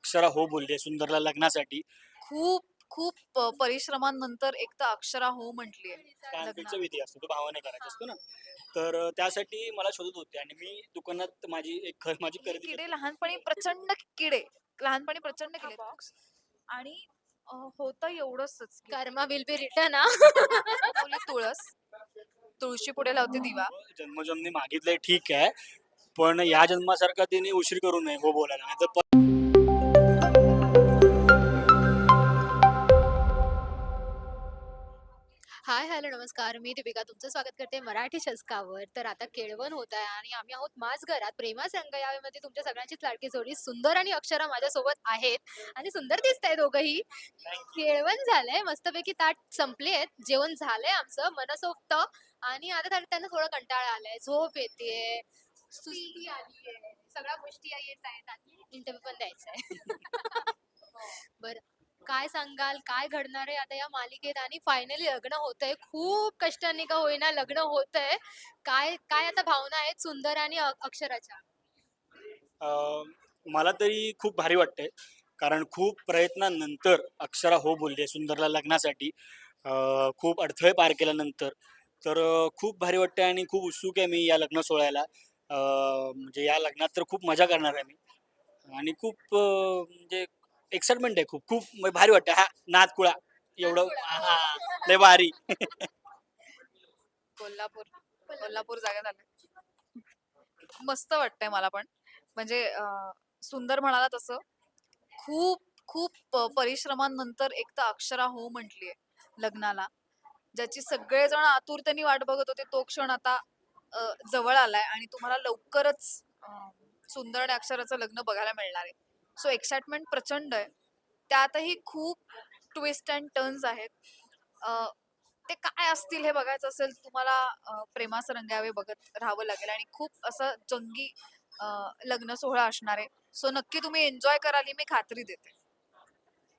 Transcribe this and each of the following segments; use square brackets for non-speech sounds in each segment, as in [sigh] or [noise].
अक्षरा हो बोलली सुंदरला लग्नासाठी. खूप खूप परिश्रमांनंतर एक तर अक्षरा हो म्हटलीये कानपेचा विधी असतो तो भावाने करायचा असतो ना. तर त्यासाठी मला शोधत होते आणि मी दुकानात माझी एक माझी हे खरेदी किडे लहानपणी प्रचंड किडे लहानपणी प्रचंड केले बॉक्स आणि होतं एवढंच कर्मा विल बी रिटर्न हा. तुळस. तुळशी पुढे लावते दिवा. जन्मजन्मी मागितलंय ठीक आहे. पण या जन्मासारखा तिने उशीर करू नये हो बोलायला. हाय हॅलो नमस्कार. मी दीपिका तुमचं स्वागत करते मराठी शस्कावर. तर आता केळवण होत आहे आणि आम्ही आहोत माझ घरात प्रेमा संगयावेमध्ये तुमच्या सगळ्यांचीच लाडकी जोडी सुंदर आणि अक्षरा माझ्यासोबत आहेत आणि सुंदर दिसत आहे दोघंही. केळवण झालंय. मस्तपैकी ताट संपले आहेत. जेवण झालंय आमचं. मनसोक्त आणि आता त्यांना त्यांना थोडं कंटाळा आलाय. झोप येते सुस्ती आली आहे सगळ्या गोष्टी येत आहेत आणि इंटरव्ह्यू पण द्यायचा आहे काय सांगाल? काय घडणार आहे? आता या मालिकेत आणि फायनली लग्न होतंय. खूप कष्टाने का होईना लग्न होतंय. काय काय आता भावना आहेत सुंदर आणि अक्षराच्या? मला तरी खूप भारी वाटतंय. कारण खूप प्रयत्नानंतर अक्षरा हो बोलली सुंदरला लग्नासाठी. खूप अडथळे पार केल्यानंतर. तर खूप भारी वाटतंय आणि खूप उत्सुक आहे मी या लग्न सोहळ्याला. म्हणजे या लग्नात तर खूप मजा करणार आहे मी. आणि खूप म्हणजे एक्साइटमेंट आहे खूप. खूप म्हणजे भारी वाटतं. हा नादकुळा एवढं हा लय भारी. [laughs] कोल्हापूर. कोल्हापूर जागा झालं. मस्त वाटतंय मला पण. म्हणजे अं, सुंदर म्हणाला तसं. खूप खूप प- परिश्रमांनंतर एक तर अक्षरा हो म्हटलीये लग्नाला. ज्याची सगळेजण आतुरतेने वाट बघत होते तो क्षण आता अं, जवळ आलाय आणि तुम्हाला लवकरच अं, सुंदर आणि अक्षराचं लग्न बघायला मिळणार आहे. सो एक्साइटमेंट प्रचंड आहे. त्यातही खूप ट्विस्ट अँड टर्न्स आहेत. ते काय असतील हे बघायचं असेल तुम्हाला प्रेमास रंगावे बघत राहावं लागेल. आणि खूप असं जंगी लग्न सोहळा असणार आहे. सो नक्की तुम्ही एन्जॉय कराल ही मी खात्री देते.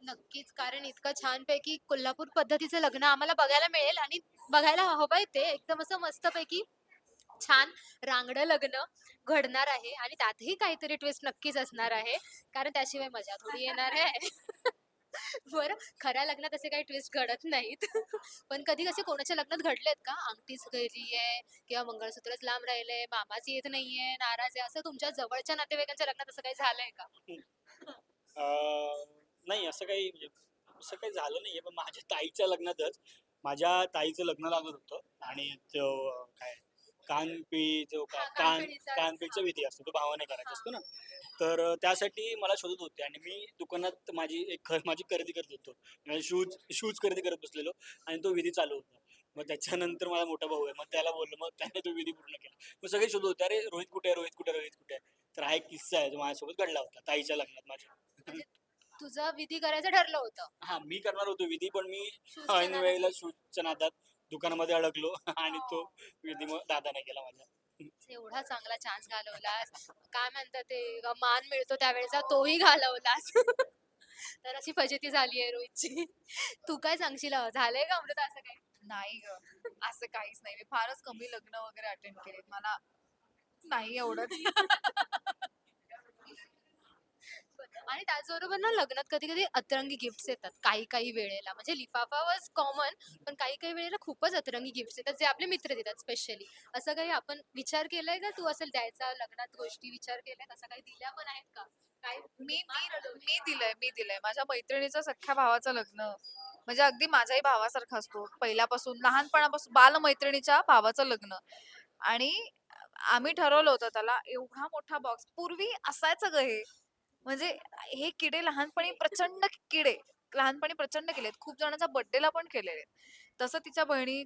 नक्कीच कारण इतकं छानपैकी कोल्हापूर पद्धतीचं लग्न आम्हाला बघायला मिळेल आणि बघायला हवंय ते. एकदम असं मस्तपैकी छान रांगडं लग्न घडणार आहे आणि त्यातही काहीतरी ट्विस्ट नक्कीच असणार आहे. कारण त्याशिवाय मजा थोडी येणार आहे. [laughs] बरं खऱ्या लग्नात असे काही ट्विस्ट घडत नाहीत. पण कधी कसे कोणाच्या लग्नात घडलेत का? अंगठीच गेली आहे किंवा मंगळसूत्रच लांब राहिले मामाच येत नाहीये नाराज आहे. असं तुमच्या जवळच्या नातेवाईकांच्या लग्नात असं काही झालंय का? अं, नाही असं काही म्हणजे असं काही झालं नाहीये. पण माझ्या ताईच्या लग्नातच माझ्या ताईचं लग्न लागत होतं आणि तो अं, काय? कानपी जो कान. कानपीचा विधी असतो तो भावाने करायचा असतो ना. तर त्यासाठी मला शोधत होते आणि मी दुकानात माझी एक ख- माझी खरेदी करत होतो. म्हणजे शूज शूज खरेदी करत बसलेलो आणि तो विधी चालू होता. मग त्याच्यानंतर माझा मोठा भाऊ आहे मग त्याला बोललो मग त्याने तो विधी पूर्ण केला. मग सगळे शोधत होते अरे रोहित कुठे आहे रोहित कुठे रोहित कुठे आहे? तर हा एक किस्सा आहे जो माझ्यासोबत घडला होता ताईच्या लग्नात माझ्या. तुझं विधी करायचं ठरलं होतं. हा मी करणार होतो विधी पण मी ऐन. वेळेला शूजच्या नादात दुकानामध्ये अडकलो [laughs] आणि तो विधी मग दादाने केला माझ्या. एवढा चांगला चान्स घालवलास. काय म्हणतात ते मान मिळतो त्यावेळेचा तोही घालवलास. [laughs] तर अशी फजिती झाली आहे रोहितची. तू काय सांगशील? झालंय का अमृता असं काय नाही ग. असं काहीच नाही. मी फारच कमी लग्न वगैरे अटेंड केले मला नाही एवढंच. [laughs] आणि त्याचबरोबर ना लग्नात कधी कधी अतरंगी गिफ्ट्स येतात काही काही वेळेला. म्हणजे लिफाफा वॉज कॉमन पण काही काही वेळेला खूपच अतरंगी गिफ्ट्स येतात जे आपले मित्र देतात स्पेशली असं काही आपण विचार केलाय का तू? असेल द्यायचा लग्नात गोष्टी विचार केलाय असं काही दिल्या पण आहेत का? काय मी मी मी दिलंय मी दिलंय. माझ्या मैत्रिणीचं सख्ख्या भावाचं लग्न. म्हणजे अगदी माझ्याही भावासारखा असतो. पहिल्यापासून लहानपणापासून बालमैत्रिणीच्या भावाचं लग्न. आणि आम्ही ठरवलं होतं त्याला एवढा मोठा बॉक्स पूर्वी असायचं ग हे. म्हणजे हे किडे लहानपणी प्रचंड किडे लहानपणी प्रचंड केलेत. खूप जणांच्या बर्थडेला पण केलेले तसं तिच्या बहिणी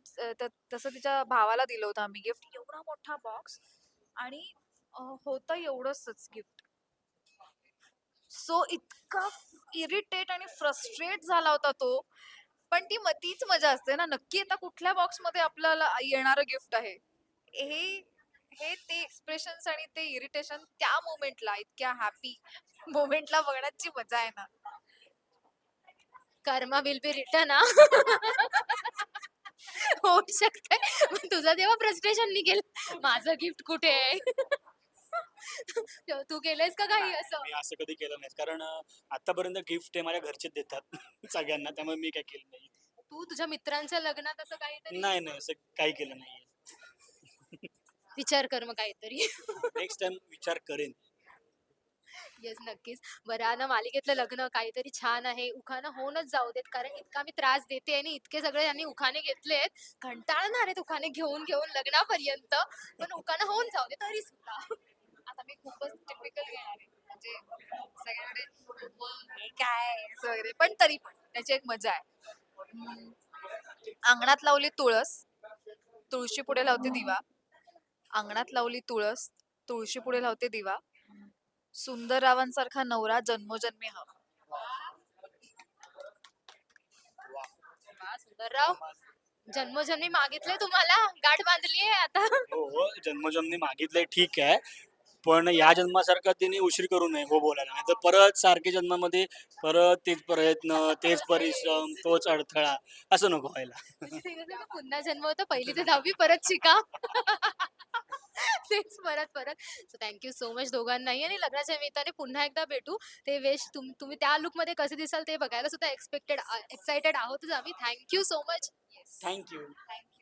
तसं तिच्या भावाला दिलं होतं आम्ही गिफ्ट. एवढा मोठा बॉक्स आणि होतं एवढंच गिफ्ट. सो इतका इरिटेट आणि फ्रस्ट्रेट झाला होता तो. पण ती तीच मजा असते ना. नक्की आता कुठल्या बॉक्समध्ये आपल्याला येणारं गिफ्ट आहे? हे हे ते एक्सप्रेशन्स आणि ते इरिटेशन त्या मोमेंटला इतक्या हॅपी मोमेंटला बघण्याची मजा आहे ना. कर्मा विल बी रिटर्न हा? [laughs] होऊ शकते तुझं तेव्हा फ्रस्ट्रेशन निघेल माझं गिफ्ट कुठे आहे? [laughs] तू केलंयस का काही असं? मी असं कधी केलं नाही कारण आतापर्यंत गिफ्ट हे माझ्या घरचेच देतात [laughs] सगळ्यांना. त्यामुळे मी काय केलं नाही. तू तुझ्या मित्रांच्या लग्नात असं काहीतरी नाही नाही असं काही केलं नाही विचार कर मग काहीतरी. नेक्स्ट टाइम विचार करेन. येस नक्कीच. बरं आता मालिकेतलं लग्न काहीतरी छान आहे. उखाणं होऊनच जाऊ देत. कारण इतका मी त्रास देते आणि इतके सगळे यांनी उखाणे घेतलेत. कंटाळणार आहेत उखाणे घेऊन घेऊन लग्नापर्यंत. पण उखाणं होऊन जाऊ दे तरी सुद्धा. आता मी खूपच टिपिकल घेणार आहे. म्हणजे सगळ्यांकडे काय असं वगैरे. पण तरी पण त्याची एक मजा आहे. अंगणात लावली तुळस. तुळशी पुढे लावते दिवा. अंगणात लावली तुळस तुळशी पुढे लावते दिवा. सुंदर रावांसारखा नवरा जन्मोजन्मी हवा. सुंदरराव जन्मोजन्मी मागितले तुम्हाला? गाठ बांधली आहे आता. हो हो जन्मजन्मी मागितलंय ठीक आहे. पण या जन्मासारखा तिने उशीर करू नये हो बोलायला. नाही तर परत सारखे जन्मामध्ये परत तेच प्रयत्न तेच परिश्रम तोच अडथळा असं नको व्हायला. [laughs] पुन्हा जन्म होता पहिली ते दहावी परत शिका. [laughs] [laughs] तेच परत परत. सो थँक्यू सो मच दोघांनाही. आणि लग्नाच्या निमित्ताने पुन्हा एकदा भेटू. ते वेश तुम तुम्ही त्या लुकमध्ये कसे दिसाल ते बघायला सुद्धा एक्सपेक्टेड एक्साइटेड आहोतच आम्ही. Thank you so much thank you thank you